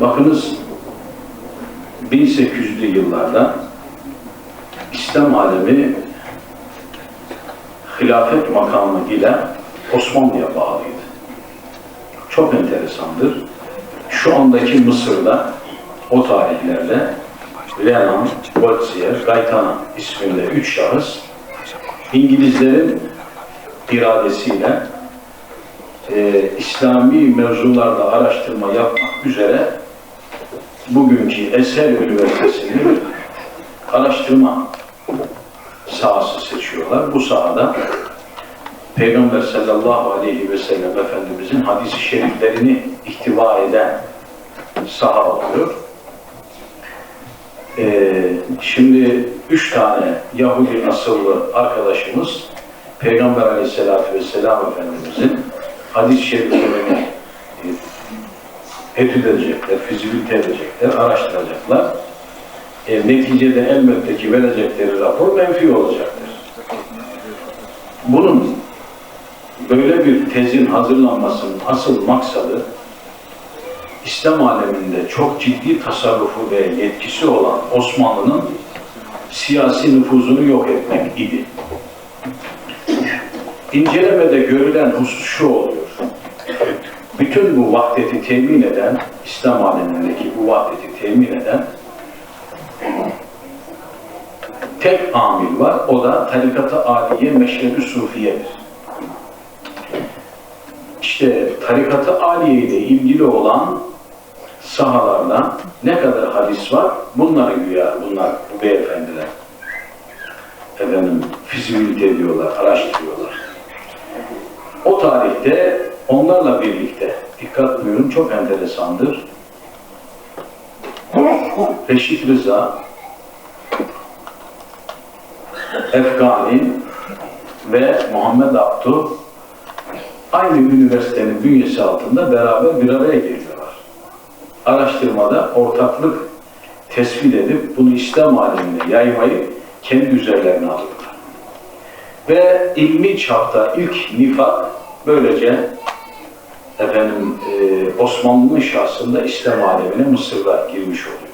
Bakınız 1800'lü yıllarda İslam alemi hilafet makamı ile Osmanlı'ya bağlıydı. Çok enteresandır. Şu andaki Mısır'da o tarihlerle Lenan, Goldziher, Gaytana isminde üç şahıs İngilizlerin iradesiyle e, İslami mevzularda araştırma yapmak üzere bugünkü Eser Üniversitesi'nin araştırma sahası seçiyorlar. Bu sahada Peygamber sallallahu aleyhi ve sellem Efendimizin hadisi şeriflerini ihtiva eden saha oluyor. Ee, şimdi üç tane Yahudi asıllı arkadaşımız Peygamber aleyhissalatü vesselam Efendimizin hadis-i şeriflerini etüt edecekler, fizibilite edecekler, araştıracaklar. E, neticede elbette ki verecekleri rapor menfi olacaktır. Bunun böyle bir tezin hazırlanmasının asıl maksadı İslam aleminde çok ciddi tasarrufu ve yetkisi olan Osmanlı'nın siyasi nüfuzunu yok etmek idi. İncelemede görülen husus şu oluyor. Bütün bu vahdeti temin eden, İslam alemindeki bu vahdeti temin eden tek amil var. O da tarikat-ı aliye meşrebi sufiyedir. İşte tarikat-ı aliye ile ilgili olan sahalarda ne kadar hadis var? Bunları güya bunlar, bu beyefendiler efendim fizibilite ediyorlar, araştırıyorlar. O tarihte onlarla birlikte dikkat buyurun çok enteresandır. Reşit Rıza, Efgani ve Muhammed Abdu aynı üniversitenin bünyesi altında beraber bir araya geliyorlar. Araştırmada ortaklık tespit edip bunu İslam alemine yaymayı kendi üzerlerine alıyorlar. Ve ilmi çapta ilk nifak böylece Osmanlı'nın şahsında İslam alemine Mısır'da girmiş oluyor.